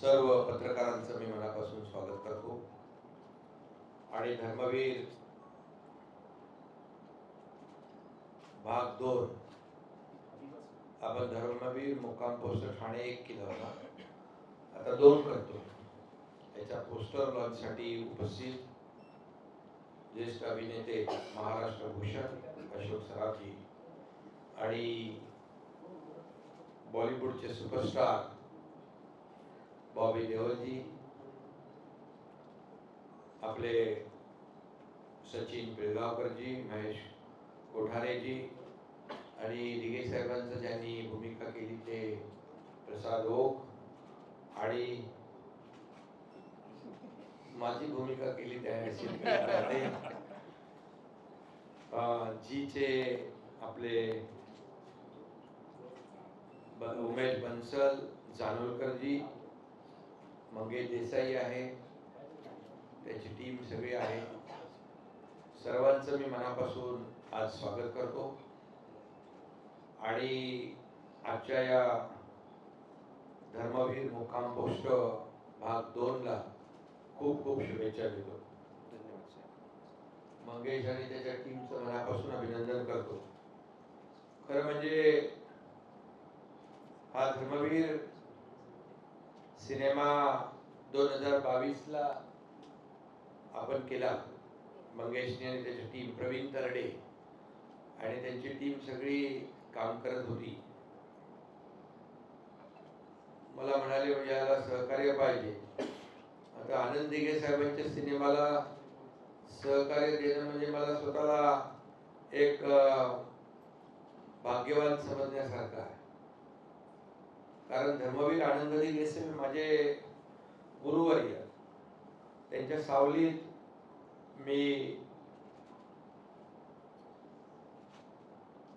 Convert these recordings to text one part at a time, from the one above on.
सर्व पत्रकारांचं मी मनापासून स्वागत करतो. आणि धर्मवीर भाग दोन आपण धर्मवीर मुक्काम पोस्टर ठाणे एक केला होता. आता दोन करतो. याच्या पोस्टर लॉन्चसाठी उपस्थित ज्येष्ठ अभिनेते महाराष्ट्र भूषण अशोक सराफी आणि बॉलिवूडचे सुपरस्टार बॉबी देओलजी आपले सचिन पिळगावकरजी महेश कोठारेजी आणि दिघे साहेबांचं ज्यांनी भूमिका केली ते प्रसाद ओक आणि माझी भूमिका केली त्या जीचे आपले उमेश बन्सल जानोलकरजी मंगेश देसाई आहे. त्याची टीम सगळी आहे. सर्वांचं मी मनापासून आज स्वागत करतो. आणि आजच्या या धर्मवीर मुक्काम पोस्ट भाग दोनला खूप खूप शुभेच्छा देतो. मंगेश आणि त्याच्या टीमचं मनापासून अभिनंदन करतो. खरं म्हणजे हा धर्मवीर सिनेमा दोन हजार बावीसला आपण केला. मंगेशने आणि त्याची टीम प्रवीण तरडे. आणि त्यांची टीम सगळी काम करत होती. मला म्हणाले म्हणजे याला सहकार्य पाहिजे. आता आनंद दिघे साहेबांच्या सिनेमाला सहकार्य देणं म्हणजे मला स्वतःला एक भाग्यवान समजण्यासारखं आहे. कारण धर्मवीर आनंद दिघे माझे गुरुवर्य त्यांच्या सावलीत मी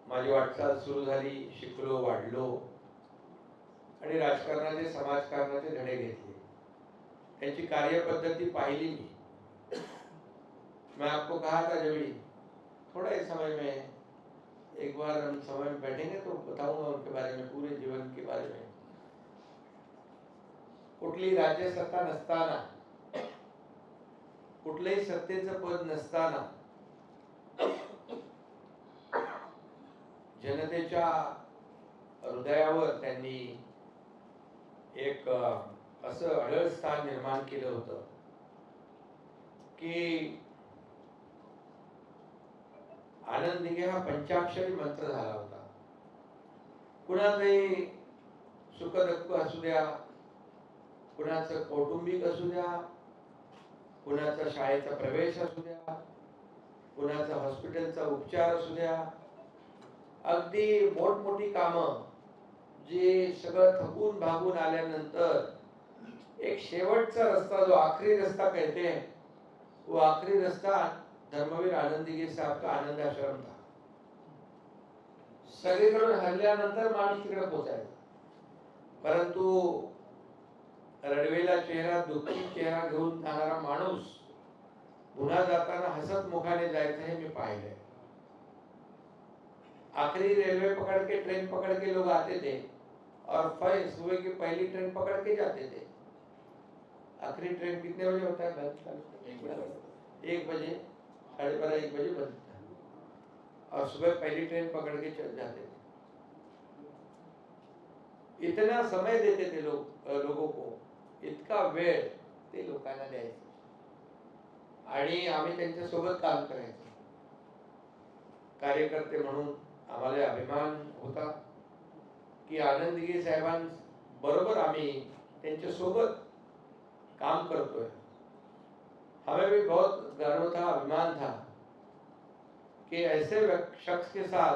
माझी वाटचाल सुरू झाली शिकलो वाढलो आणि राजकारणाचे समाजकारणाचे धडे घेतले. त्यांची कार्यपद्धती पाहिली मी. मैं आपको कहा था जब थोड़ा ही समय में एक बार हम समय में बैठेंगे तो बताऊंगा उनके बारे में पूरे जीवन के बारे में. कुठली राज्यसत्ता नसताना कुठलंही सत्तेचं पद नसताना जनतेच्या हृदयावर त्यांनी एक असं अढळ स्थान निर्माण केलं होतं की आनंद दिघे हा पंचाक्षरी मंत्र झाला होता. कुणाचंही सुख दुःख असू द्या कुणाचं कौटुंबिक असू द्या कुणाचा शाळेचा प्रवेश असू द्या कुणाचा हॉस्पिटलचा उपचार असू द्या अगदी मोठमोठी कामं जे सगळं थकून भागून आल्यानंतर एक शेवटचा रस्ता जो आखरी रस्ता कहते हैं वो आखरी रस्ता धर्मवीर आनंदी के साहब का आनंद आश्रम था सगळीकडून हरल्यानंतर माणूस तिकडे पोचायचा परंतु रडवेला चेहरा दुःखी चेहरा घेऊन जाणारा माणूस पुन्हा जाताना हसत मुखाने जायचं हे मी पाहिलंय. आखिरी रेलवे पकड़ के ट्रेन पकड़ के लोग आते थे और फिर सुबह की पहली ट्रेन पकड़ के जाते थे. आखिरी ट्रेन कितने बजे होता है? एक बजे। साढ़े बारह एक बजे बनता है और सुबह पहली ट्रेन पकड़ के चल जाते थे। इतना समय देते थे लोग लोगों को। इतका वेळ ते लोकांना द्यायचे. आणि आम्ही त्यांच्या सोबत काम करायचो. कार्यकर्ते म्हणून आम्हाला अभिमान होता की आनंदगी साहेबांबरोबर आम्ही त्यांच्या सोबत काम करतोय. हमें भी बहुत गर्व था, अभिमान था कि ऐसे शख्स के साथ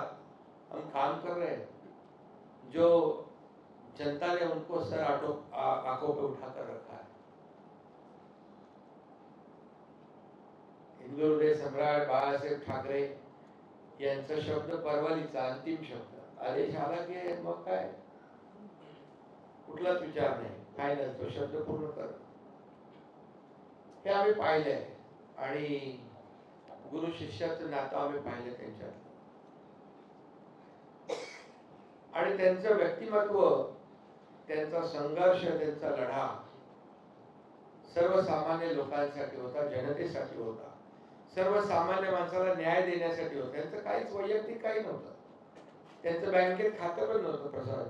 हम काम कर रहे हैं, जो जनता ने उनको सर आटो आंखों पे उठाकर रखा है। हिंदू हृदय सम्राट बाळासाहेब ठाकरे यांचा शब्द परवालीचा अंतिम शब्द. आदेश आला की मग काय? कुठलाच विचार नाही. फायनल तो शब्द पूर्ण कर. हे आम्ही पाहिले आणि गुरु शिष्याचं नातं आम्ही पाहिलं त्यांच्यात. आणि त्यांचं व्यक्तिमत्व त्यांचा संघर्ष त्यांचा लढा सर्वसामान्य लोकांसाठी होता जनतेसाठी होता. सर्वसामान्य माणसाला न्याय देण्यासाठी होता. त्यांचं काहीच वैयक्तिक काही नव्हतं. त्यांचं बँकेत खातं पण नव्हतं प्रसाद.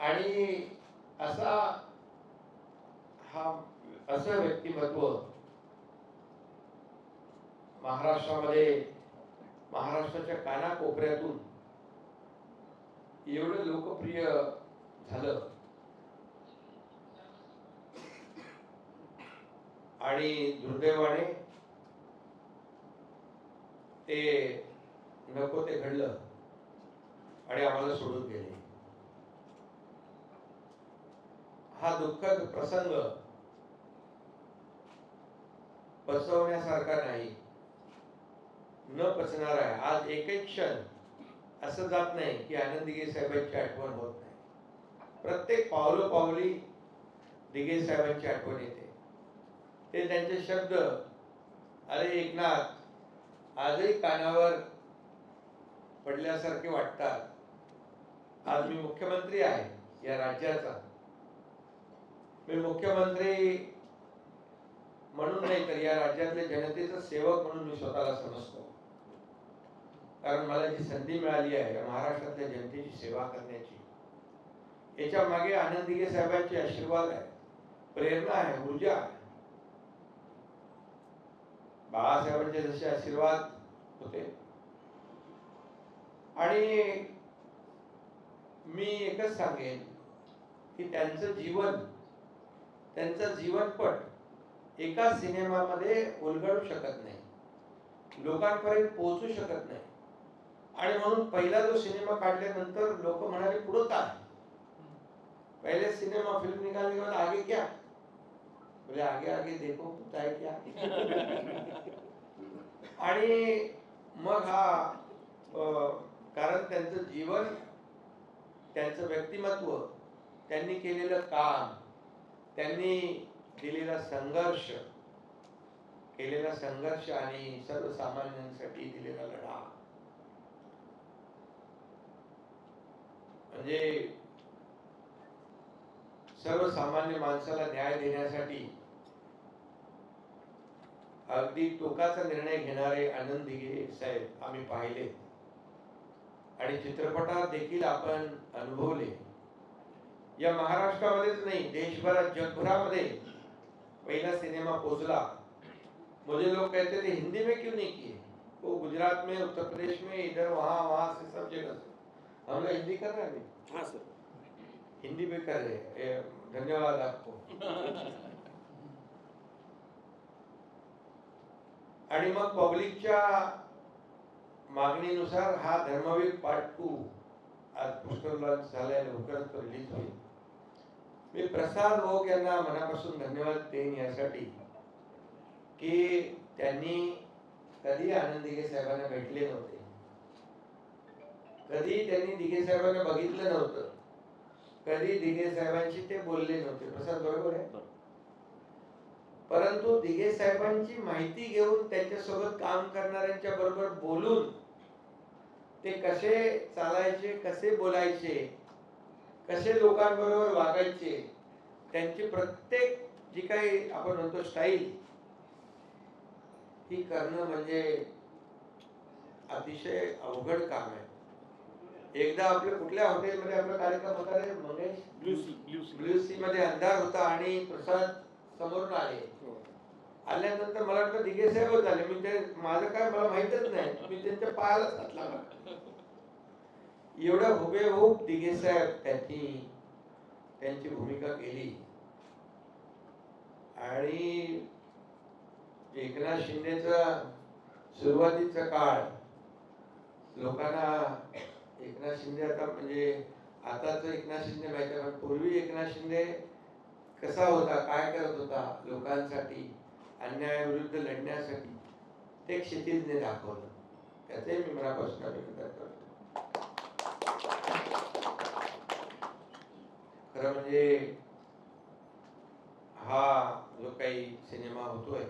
आणि असा हा असं व्यक्तिमत्व महाराष्ट्रामध्ये महाराष्ट्राच्या कानाकोपऱ्यातून एवढं लोकप्रिय झालं. आणि दुर्दैवाने ते नको ते घडलं आणि आम्हाला सोडून गेले. हा दुःखद प्रसंग बसवण्यासारखा नाही. न पचणार आहे. आज एकही क्षण असं जात नाही की आनंद साहेबांची आठवण होत नाही. प्रत्येक पावलो पावली दिघे साहेबांची आठवण येते. ते त्यांचे शब्द अरे एकनाथ आजही कानावर पडल्यासारखे वाटतात. आज मी मुख्यमंत्री आहे या राज्याचा. मी मुख्यमंत्री म्हणून नाही तर या राज्यातल्या जनतेचा सेवक म्हणून मी स्वतःला समजतो. कारण मला जी संधी मिळाली आहे महाराष्ट्रातल्या जनतेची सेवा करण्याची याच्या मागे आनंद साहेबांचे आशीर्वाद आहे प्रेरणा आहे ऊर्जा आहे. बाळासाहेबांचे जसे आशीर्वाद होते. आणि मी एकच सांगेन की त्यांचं जीवन त्यांचा जीवनपट एका सिनेमामध्ये उलगडू शकत नाही. लोकांपर्यंत पोहोचू शकत नाही. आणि म्हणून पहिला जो सिनेमा काढल्यानंतर लोक म्हणाले पुढं काय पहले सिनेमा फिल्म निकालने के बाद आगे क्या बोले आगे आगे देखो काय क्या आणि मग हा अं, कारण त्यांचं जीवन त्यांचं व्यक्तिमत्व त्यांनी केलेलं काम त्यांनी दिलेला संघर्ष केलेला संघर्ष आणि सर्वसामान्यांसाठी दिलेला लढा. म्हणजे सर्वसामान्य माणसाला न्याय देण्यासाठी अगदी टोकाचा निर्णय घेणारे आनंद दिघे साहेब आम्ही पाहिले. आणि चित्रपटात देखील आपण अनुभवले. या महाराष्ट्रामध्येच नाही देशभरात जगभरामध्ये पहिला सिनेमा पोचला मुझे म्हणजे लोग कहते थे हिंदी में क्यों नहीं किए वो गुजरात में उत्तर प्रदेश में इधर वहां वहां से सब जगह. से हम लोग हिंदी कर रहे हैं अभी हाँ सर हिंदी भी कर रहे धन्यवाद आपको आणि मग पब्लिकच्या मागणीनुसार हा धर्मवीर पार्ट टू आज पोस्टर लॉन्च झालाय लवकरच रिलीज होईल मी प्रसाद ओक यांना मनापासून धन्यवाद देईन यासाठी की त्यांनी कधी आनंद साहेबांना भेटले नव्हते कधी त्यांनी दिघे साहेबांना बघितलं नव्हतं. कधी दिघे साहेबांशी ते बोलले नव्हते. प्रसाद बरोबर आहे? परंतु दिघे साहेबांची माहिती घेऊन त्यांच्यासोबत काम करणाऱ्यांच्या बरोबर बोलून ते कसे चालायचे कसे बोलायचे कसे लोकांबरोबर वागायचे त्यांची प्रत्येक जी काही आपण म्हणतो स्टाईल ही करणं म्हणजे अतिशय अवघड काम आहे. एकदा आपल्या कुठल्या हॉटेलमध्ये आपला कार्यक्रम होता रे Mangesh blue sea blue sea blue sea मध्ये अंधार होता आणि प्रसाद समोरून आले. हो. आल्यानंतर मला वाटतं दिघे साहेबच झाले. मी ते माझं काय मला माहितच नाही. मी त्यांच्या पायालाच हात लावला एवढं हुबेहूब दिघे साहेब त्यांनी त्यांची भूमिका केली. आणि एकनाथ शिंदेचा सुरुवातीचा काळ लोकांना एकनाथ शिंदे आता म्हणजे आताच एकनाथ शिंदे माहिती आहे पण पूर्वी एकनाथ शिंदे कसा होता काय करत होता लोकांसाठी अन्यायाविरुद्ध लढण्यासाठी ते क्षितिजने दाखवलं. त्याचे मी मनापासून अभिनंदन करतो. खरं म्हणजे हा जो काही सिनेमा होतोय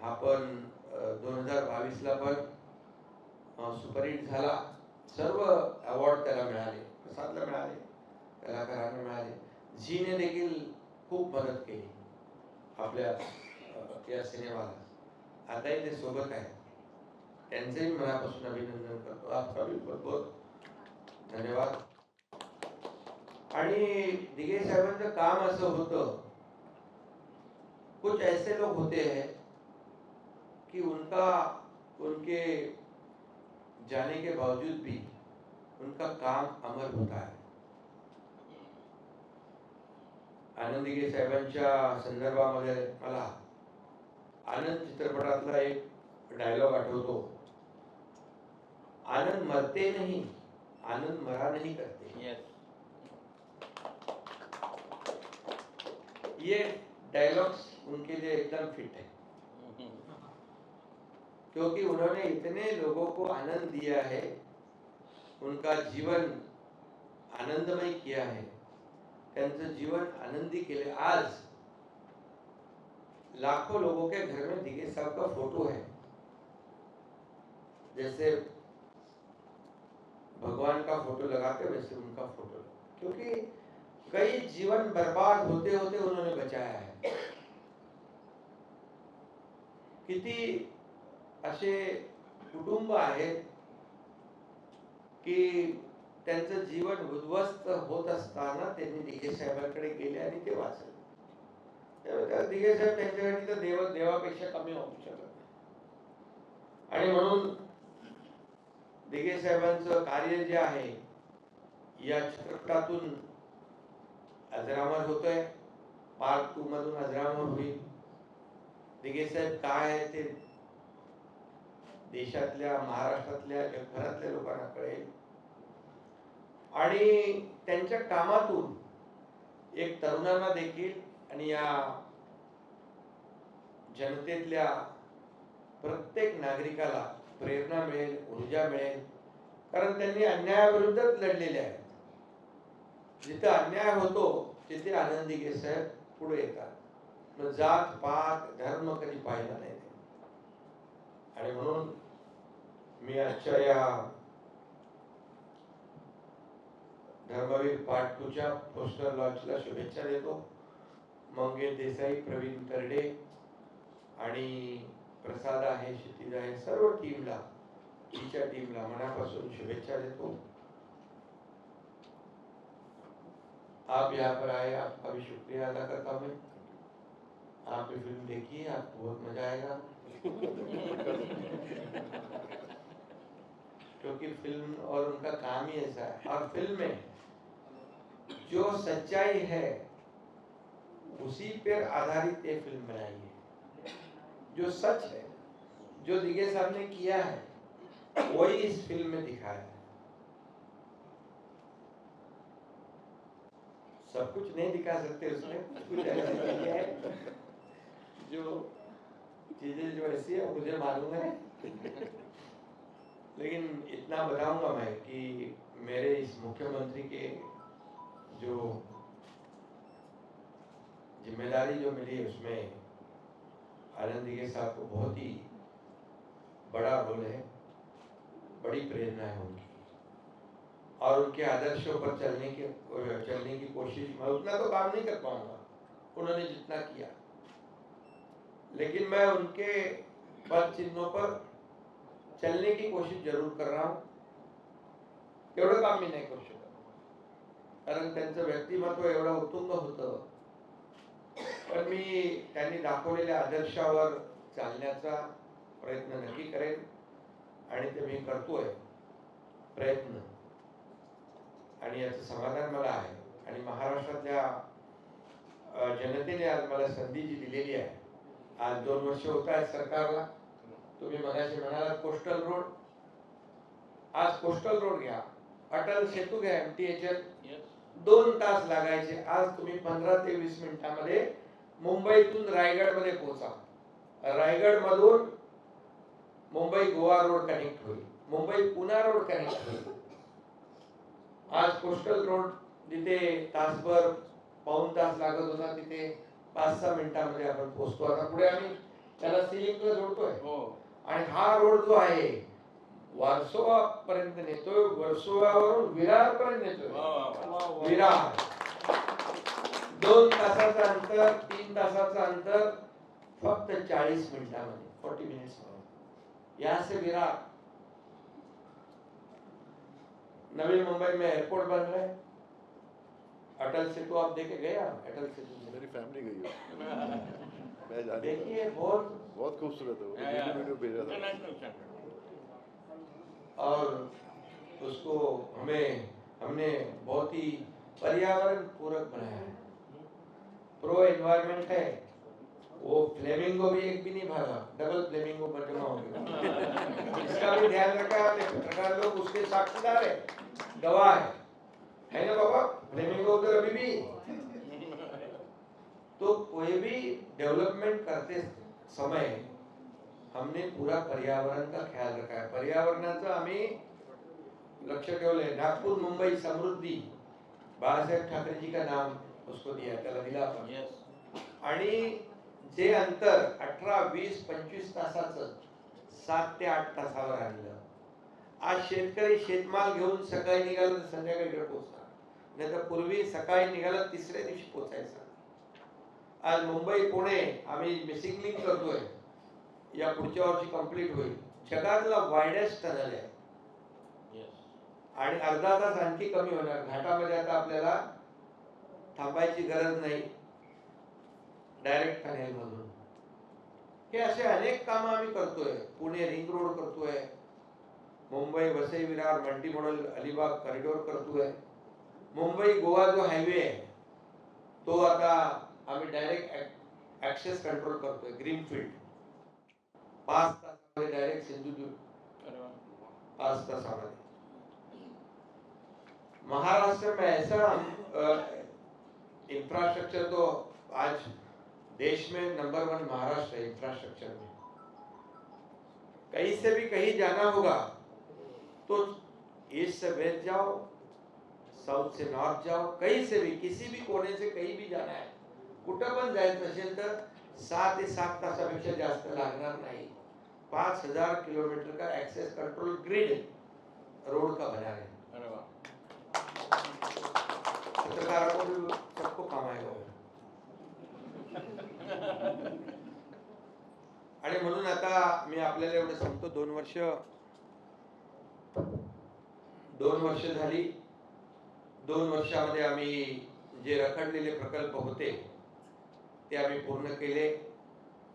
हा पण दोन हजार बावीसला पण सुपरहिट झाला. सर्व अवॉर्ड त्याला मिळाले प्रसादला मिळाले कलाकारांना मिळाले. झीने देखील खूप मदत केली आपल्या या सिनेमाला. आताही ते सोबत आहे. त्यांचंही मनापासून अभिनंदन करतो. आपका भी बहुत बहुत धन्यवाद. आणि दिघे साहेबांचं काम असं होतं कुछ ऐसे लोग होते हैं कि उनका उनके जाने के बावजूद भी उनका काम अमर होता है। आनंद साहेबांच्या संदर्भामध्ये मला आनंद चित्रपटातला एक डायलॉग आठवतो। आनंद मरते नहीं आनंद मरा नहीं करते। येस ये डायलॉग्स उनके लिए एकदम फिट है। क्योंकि उन्होंने इतने लोगों को आनंद दिया है, उनका जीवन आनंदमय किया है। त्यांचं जीवन आनंदी केले आज लाखों लोगों के घर में दिगे साहब का फ़ोटो है। जैसे भगवान का फ़ोटो लगाते वैसे उनका फ़ोटो। क्योंकि कई जीवन बर्बाद होते होते उन्होंने बचाया है। किती असे कुटुंब आहेत की त्यांचं जीवन उद्ध्वस्त होत असताना त्यांनी दिघे साहेबांकडे गेले आणि ते वाचले. त्यामुळे दिघे साहेब त्यांच्यासाठी तर देव देवापेक्षा कमी होऊ शकत नाही. आणि म्हणून दिघे साहेबांचं कार्य जे आहे या चित्रपटातून अजरामर होतोय. पार्ट टू मधून अजरामर होईल. दिघे साहेब काय आहे ते देशातल्या महाराष्ट्रातल्या जगभरातल्या लोकांना कळेल. आणि त्यांच्या कामातून एक तरुणांना देखील आणि या जनतेतल्या प्रत्येक नागरिकाला प्रेरणा मिळेल ऊर्जा मिळेल. कारण त्यांनी अन्यायाविरुद्धच लढलेले आहेत. जिथे अन्याय होतो तिथे आनंदी घे साहेब पुढे येतात. जात पात धर्म कधी पाहिला नाही आणि म्हणून मी आजच्या या धर्मवीर पार्ट टूच्या पोस्टर लॉन्चला शुभेच्छा देतो. मंगेश देसाई प्रवीण तरडे आणि प्रसाद आहे क्षितिज आहे सर्व टीमला तिच्या टीमला मनापासून शुभेच्छा देतो. आप यहाँ पर आए आपका भी शुक्रिया अदा करता हूँ मैं। फिल्म देखी है आपको बहुत मजा आएगा। क्योंकि फ़िल्म और उनका काम ही ऐसा है। और फ़िल्म में जो सच्चाई है, उसी पर आधारित ये फ़िल्म बनाई है। जो सच है, जो दिगे साहब ने किया है, वही इस फ़िल्म में दिखाया है। सब कुछ नहीं दिखा सकते उसमें, कुछ कुछ ऐसी हैं जो चीज़ें जो ऐसी है मुझे मालूम है। लेकिन इतना बताऊँगा मैं कि मेरे इस मुख्यमंत्री के जो ज़िम्मेदारी जो मिली है उसमें आनंद के साहब को बहुत ही बड़ा रोल है, बड़ी प्रेरणा है उनकी। और उनके आदर्शों पर चलने के, चलने की कोशिश मैं उतना तो काम नहीं कर पाऊँगा, उन्होंने जितना किया। लेकिन मैं उनके पद चिन्हों पर चलने की कोशिश जरूर कर रहा हूं। एवढं काम मी नाही करू शकत. कारण त्यांचं व्यक्तिमत्व एवढं उत्तुंग होतं. पण मी त्यांनी दाखवलेल्या आदर्शावर चालण्याचा प्रयत्न नक्की करेन आणि ते मी करतोय. प्रयत्न. आणि याचं समाधान मला आहे. आणि महाराष्ट्रातल्या जनतेने आज मला संधी जी दिलेली आहे आज दोन वर्ष होत आहेत सरकारला. तुम्ही मगाशी म्हणालात कोस्टल रोड. आज कोस्टल रोड घ्या. अटल सेतू घ्या एम टी एच दोन तास लागायचे. आज तुम्ही पंधरा ते वीस मिनिटामध्ये मुंबईतून रायगडमध्ये पोहोचा. रायगड मधून मुंबई गोवा रोड कनेक्ट होईल. मुंबई पुणा रोड कनेक्ट होईल. आज कोस्टल रोड जिथे तासभर पाऊन तास लागत होता तिथे पाच सहा मिनिटामध्ये आपण पोहोचतो. आता पुढे आम्ही त्याला सिलिंकला जोडतोय. हो. आणि हा रोड जो आहे वारसोवा पर्यंत नेतोय. वर्सोवावरून विरार पर्यंत नेतोय विरार. दोन तासाचं अंतर तीन तासाचं अंतर फक्त चाळीस मिनिटामध्ये फोर्टी मिनिट्स यहाँ से विरार. नवी मुंबई में एयरपोर्ट बन रहे हैं अटल सेतु आप देखे गए आप? अटल सेतु. मेरी फैमिली गई है. मैं जाने देखिए बहुत बहुत खूबसूरत है वो। वीडियो वीडियो भेजा था। और उसको हमें हमने बहुत ही पर्यावरण पूरक बनाया है। प्रो एनवायरमेंट है। वो फ्लेमिंगो भी एक भी नहीं भागा। डबल फ्लेमिंगो पर जमा हो गया। इसका भी ध्यान रखा हमने पत्रकार लोग उसके साक्षीदार है। गवाह है। है ना बाबा? फ्लेमिंगो उधर अभी भी तो कोई भी डेवलपमेंट करते समय हमने पूरा पर्यावरण का ख्याल रखा है। पर्यावरणाचं आम्ही लक्ष ठेवलंय. नागपूर मुंबई समृद्धी. बाळासाहेब ठाकरेजी का नाम उसको दिया त्याला दिला आपण. आणि जे अंतर अठरा वीस पंचवीस तासाचं सात ते आठ तासावर आणलं. आज शेतकरी शेतमाल घेऊन सकाळी निघालं तर संध्याकाळी पोहोचणार नाही तर पूर्वी सकाळी निघालं तिसऱ्या दिवशी पोहोचायचं. आज मुंबई पुणे आम्ही मिसिंग लिंक करतोय. या पुढच्या वर्षी कंप्लीट होईल. जगातला वायडेस्ट टनल आहे. आणि अर्धा तास आणखी कमी होणार. घाटामध्ये आता आपल्याला थांबायची गरज नाही. डायरेक्ट टनेल मधून. हे असे अनेक काम आम्ही करतोय. पुणे रिंग रोड करतोय. Mumbai Vasai Virar multi model Alibag corridor करतोय. मुंबई गोवा जो हायवे आहे तो आता आम्ही डायरेक्ट ऍक्सेस कंट्रोल करतोय ग्रीनफील्ड पाच तासामध्ये डायरेक्ट सिंधुदुर्ग पाच तासामध्ये महाराष्ट्र में ऐसा इंफ्रास्ट्रक्चर तो आज देश में नंबर वन महाराष्ट्र है इंफ्रास्ट्रक्चर में। कहीं से भी कहीं जाना होगा तो ईस्ट से वेस्ट जाओ साउथ से नॉर्थ जाओ कहीं से भी किसी भी कोने से कहीं भी जाना है। कुठं पण जायचं असेल तर सहा ते सात तासापेक्षा जास्त लागणार नाही. पाच हजार किलोमीटर का एक्सेस कंट्रोल ग्रिड रोड का बना है पत्रकारों को भी सबको काम आएगा. आणि म्हणून आता मी आपल्याला एवढं सांगतो दोन वर्ष दोन वर्ष झाली. दोन वर्षामध्ये आम्ही जे रखडलेले प्रकल्प होते ते आम्ही पूर्ण केले.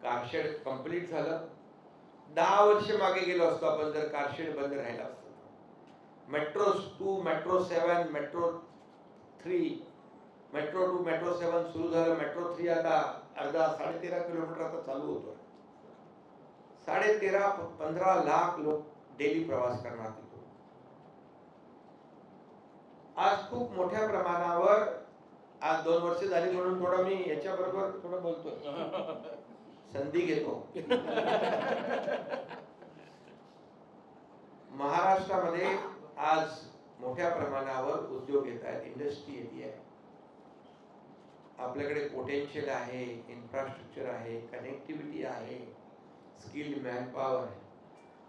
कारशेड कंप्लीट झालं. दहा वर्ष मागे गेलो असतो आपण जर कारशेड बंद राहिला असतो metro two metro seven metro three metro two metro seven सुरू झालं. मेट्रो थ्री आता अर्धा साडे तेरा किलोमीटर आता चालू होतो साडे तेरा पंधरा लाख लोक डेली प्रवास करणार आज खूप मोठ्या प्रमाणावर आज दोन वर्ष झाली म्हणून थोडं मी याच्या बरोबर थोडं बोलतोय. संधी घेतो. महाराष्ट्रामध्ये आज मोठ्या प्रमाणावर उद्योग येत आहेत इंडस्ट्री येते आहे. आपल्याकडे पोटेन्शियल आहे इन्फ्रास्ट्रक्चर आहे कनेक्टिव्हिटी आहे स्किल्ड मॅनपॉवर आहे.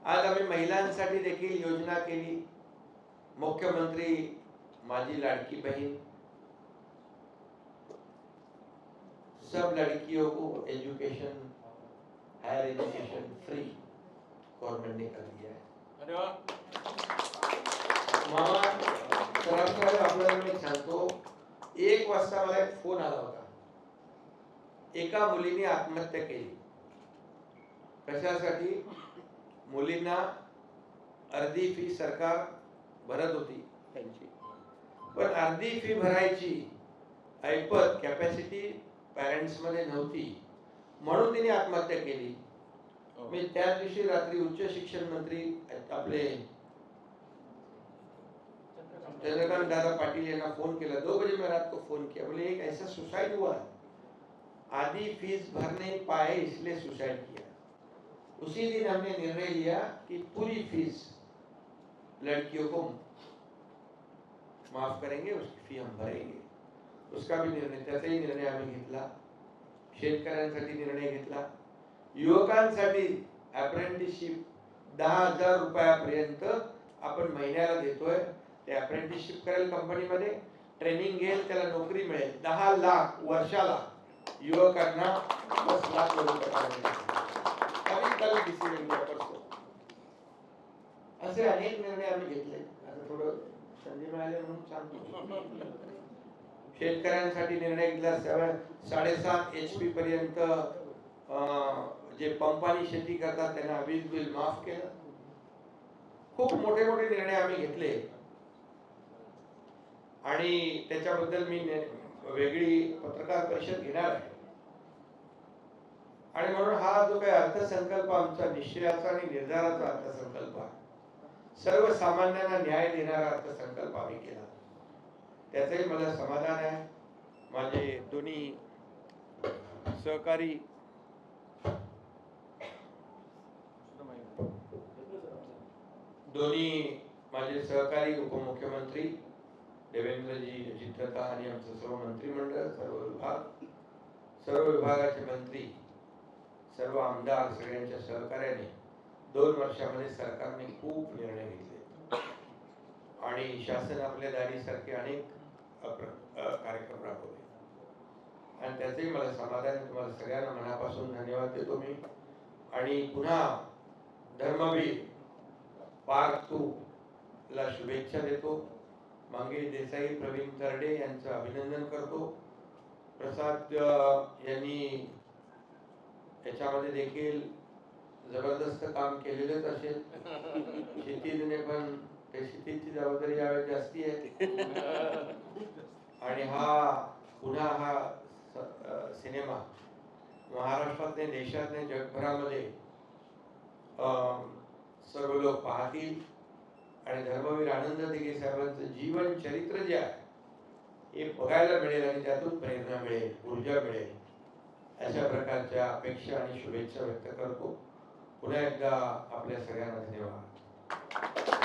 आज आम्ही महिलांसाठी देखील योजना केली. मुख्यमंत्री माझी लाडकी बहीण सब लड़कियों को education higher education free government ने कर दिया है। मामा सरासरी आपल्याला मी सांगतो एक वाजता मला एक फोन आला होता एका मुलीने आत्महत्या केली। कशासाठी मुलींना अर्धी फी सरकार भरत होती त्यांची. पण अर्धी फी भरायची ऐपत कॅपॅसिटी पॅरेंट्स मध्ये नव्हती म्हणून तिने आत्महत्या केली मी त्या दिवशी रात्री उच्च शिक्षण मंत्री आपले चंद्रकांत दादा पाटिल यांना फ़ोन केला दो बजे मैं रात को फ़ोन किया बोले एक ऐसा सुसाइड हुआ आधी फ़ीस भर नहीं पाए इसलिए सुसाइड किया उसी दिन हमने निर्णय लिया कि पूरी फ़ीस लड़कियों को माफ़ करेंगे उसकी फ़ी हम भरेंगे उसका भी निर्णय त्याचाही निर्णय आम्ही घेतला. शेतकऱ्यांसाठी निर्णय घेतला. युवकांसाठी अप्रेंटिसशिप दहा हजार रुपयापर्यंत आपण महिन्याला देतोय. ते अप्रेंटिसशिप करेल कंपनीमध्ये ट्रेनिंग घेईल त्याला नोकरी मिळेल. दहा लाख वर्षाला युवकांना दस लाख रुपये डिसिजन असे अनेक निर्णय आम्ही घेतले. आता थोडं संधी मिळाली म्हणून सांगतो शेतकऱ्यांसाठी निर्णय घेतला सेवन साडेसात एच पी पर्यंत अं, जे पंपानी शेती करतात त्यांना वीज बिल माफ केलं. खूप मोठे मोठे निर्णय आम्ही घेतले. आणि त्याच्याबद्दल मी वेगळी पत्रकार परिषद घेणार आहे. आणि म्हणून हा जो काही अर्थसंकल्प आमचा निश्चयाचा आणि निर्धाराचा अर्थसंकल्प आहे. सर्वसामान्यांना न्याय देणारा अर्थसंकल्प आम्ही केला. त्याचंही मला समाधान आहे. माझे दोन्ही सहकारी दोन्ही माझे सहकारी उपमुख्यमंत्री देवेंद्रजी अजितदादा आणि आमचं सर्व मंत्रिमंडळ सर्व विभाग सर्व विभागाचे मंत्री सर्व आमदार सगळ्यांच्या सहकार्याने दोन वर्षामध्ये सरकारने खूप निर्णय घेतले. आणि शासन आपल्या दारीसारखे अनेक कार्यक्रम राबवले. आणि त्याचंही मला समाधान. तुम्हाला सगळ्यांना मनापासून धन्यवाद देतो मी. आणि पुन्हा धर्मवीर पार्थ तू ला शुभेच्छा देतो. मांगे देसाई प्रवीण तरडे यांचं अभिनंदन करतो. प्रसाद यांनी याच्यामध्ये देखील जबरदस्त काम केलेलंच असेल. शेतीने पण ते शेतीची जबाबदारी यावेळी जास्ती आहे? आणि हा पुन्हा हा सिनेमा महाराष्ट्रात नाही देशात नाही जगभरामध्ये सर्व लोक पाहतील. आणि धर्मवीर आनंद दिघे साहेबांचं जीवन चरित्र जे आहे हे बघायला मिळेल आणि त्यातून प्रेरणा मिळेल ऊर्जा मिळेल. अशा प्रकारच्या अपेक्षा आणि शुभेच्छा व्यक्त करतो. पुन्हा एकदा आपल्या सगळ्यांना धन्यवाद.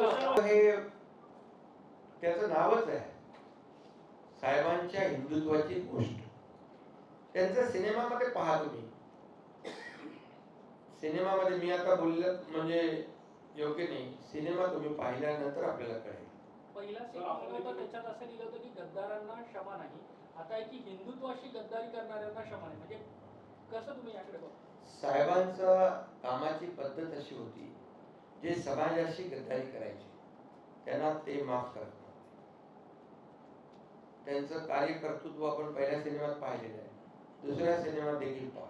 हे त्याचं नावच आहे. साहेबांच्या हिंदुत्वाची गोष्ट. त्यांचा सिनेमामध्ये पहा तुम्ही. सिनेमामध्ये मी आता बोललं म्हणजे योग्य नाही. सिनेमा तुम्ही पाहिल्यानंतर आपल्याला कळेल. पहिला सिनेमा होता त्याच्यात असं लिहिलं होतं की गद्दारांना क्षमा नाही. आता आहे की हिंदुत्वाशी गद्दारी करणाऱ्यांना क्षमा नाही. म्हणजे कसं तुम्ही याकडे साहेबांचा कामाची पद्धत अशी होती. जे समाजाशी गद्दारी करायचे त्यांना ते माफ करत नव्हते. त्यांचं कार्यकर्तृत्व आपण पहिल्या सिनेमात पाहिलेलं आहे. दुसऱ्या सिनेमात देखील पहा.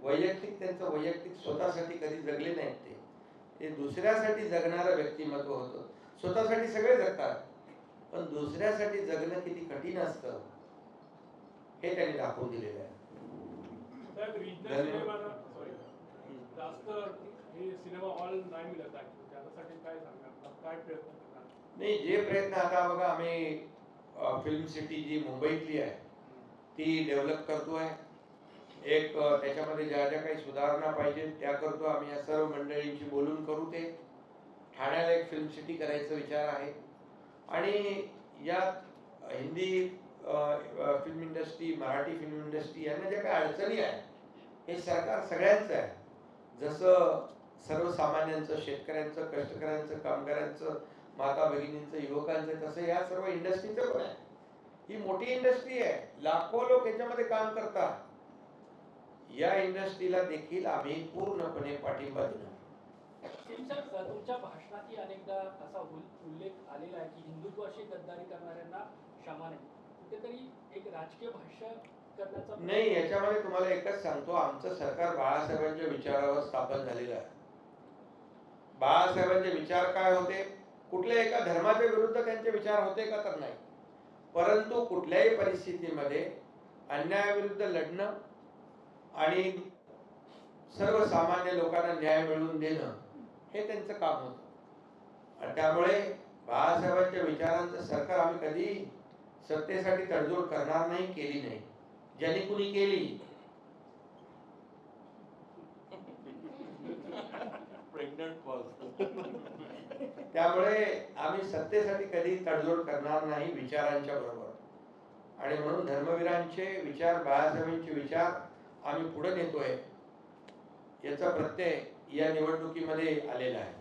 वैयक्तिक त्यांचं वैयक्तिक स्वतःसाठी कधी जगले नाहीत ते. ते दुसऱ्यासाठी जगणारं व्यक्तिमत्व होतं. स्वतःसाठी सगळे जगतात. पण दुसऱ्यासाठी जगणं किती कठीण असतं हे त्यांनी दाखवून दिलेलं आहे. हे सिनेमा हॉल नाही मिळत आहे. त्याच्यासाठी काय सांगणार काय प्रयत्न करणार? नाही जे प्रयत्न आता बघा आम्ही फिल्म सिटी जी मुंबईतली आहे ती डेव्हलप करतोय. एक त्याच्यामध्ये ज्या ज्या काही सुधारणा पाहिजे त्या करतो आम्ही. या सर्व मंडळींशी बोलून करू ते. ठाण्याला एक फिल्म सिटी करायचा विचार आहे. आणि यात Hindi film industry Marathi film industry यांना ज्या काही अडचणी आहेत हे सरकार सगळ्यांचं आहे. जसं सर्वसामान्यांचं शेतकऱ्यांचं कष्टकऱ्यांचं कामगारांचं माता भगिनींचं युवकांचं तसं या सर्व इंडस्ट्रीचं पण आहे. ही मोठी इंडस्ट्री आहे. लाखो लोक याच्यामध्ये काम करतात. या इंडस्ट्रीला देखील आम्ही पूर्णपणे पाठिंबा देणार. तुमच्या भाषणातही अनेकदा असा उल- उल्लेख आलेला आहे की हिंदुत्वाशी गद्दारी करणाऱ्यांना क्षमा नाही. कुठेतरी एक राजकीय भाष्य करण्याचा नाही याच्यामध्ये तुम्हाला एकच सांगतो. आमचं सरकार बाळासाहेबांच्या विचारावर स्थापन झालेलं आहे. बाळासाहेबांचे विचार काय होते? कुठल्या एका धर्माच्या विरुद्ध त्यांचे विचार होते का तर नाही. परंतु कुठल्याही परिस्थितीमध्ये अन्यायाविरुद्ध लढणं आणि सर्वसामान्य लोकांना न्याय मिळवून देणं हे त्यांचं काम होतं. आणि त्यामुळे बाळासाहेबांच्या विचारांचं सरकार आम्ही कधी सत्तेसाठी तडजोड करणार नाही केली नाही. ज्यांनी कुणी केली प्रेग्नंट त्यामुळे आम्ही सत्तेसाठी कधी तडजोड करणार नाही विचारांच्या बरोबर. आणि म्हणून धर्मवीरांचे विचार बाळासाहेबांचे विचार आम्ही पुढे नेतोय याचा प्रत्यय या निवडणुकीमध्ये आलेला आहे.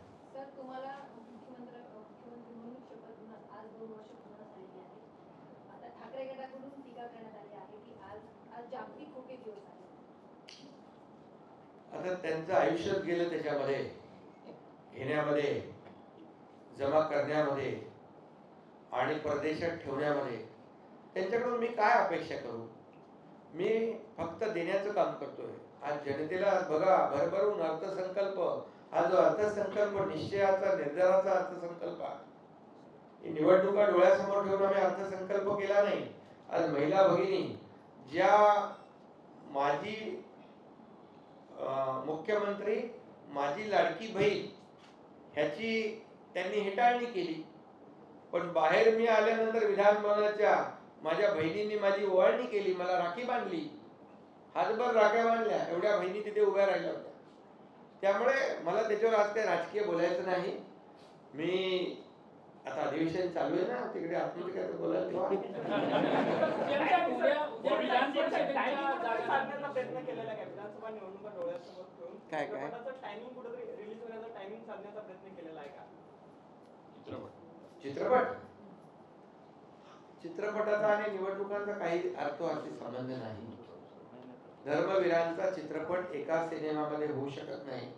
आता त्यांचं आयुष्यच गेलं त्याच्यामध्ये. घेण्यामध्ये जमा करण्यामध्ये आणि परदेशात ठेवण्यामध्ये त्यांच्याकडून मी काय अपेक्षा करू? मी फक्त देण्याचं काम करतोय. आज जनतेला बघा भरभरून अर्थसंकल्प हा जो अर्थसंकल्प निश्चयाचा निर्धाराचा अर्थसंकल्प आहे. निवडणुका डोळ्यासमोर ठेवून आम्ही अर्थसंकल्प केला नाही. आज महिला भगिनी ज्या माझी मुख्यमंत्री माझी लाडकी बहीण ह्याची त्यांनी हेटाळणी केली. पण बाहेर मी आल्यानंतर विधानभवनाच्या माझ्या बहिणींनी माझी ओवाळणी केली मला राखी बांधली. हातभर राख्या बांधल्या एवढ्या बहिणी तिथे उभ्या राहिल्या होत्या. त्यामुळे मला त्याच्यावर आज काही राजकीय बोलायचं नाही. मी आता अधिवेशन चालू आहे ना तिकडे आतमध्ये काय तर बोलायला काय काय? चित्रपटाचं टायमिंग कुठेतरी रिलीज होण्याचा टायमिंग साधण्याचा प्रयत्न केलेला आहे का? चित्रपट. चित्रपट? चित्रपटाचा आणि निवडणुकांचा काही अर्थार्थी संबंध नाही. धर्मवीरांचा चित्रपट एका सिनेमामध्ये होऊ शकत नाही.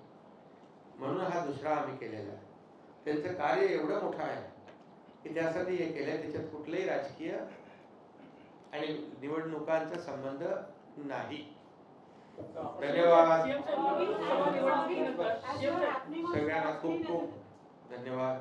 म्हणून हा दुसरा आम्ही केलेला आहे. त्यांचं कार्य एवढं मोठं आहे. की त्यासाठी हे केलंय त्याच्यात कुठलंही राजकीय आणि निवडणुकांचा संबंध नाही. धन्यवाद. सगळ्यांना खूप खूप धन्यवाद.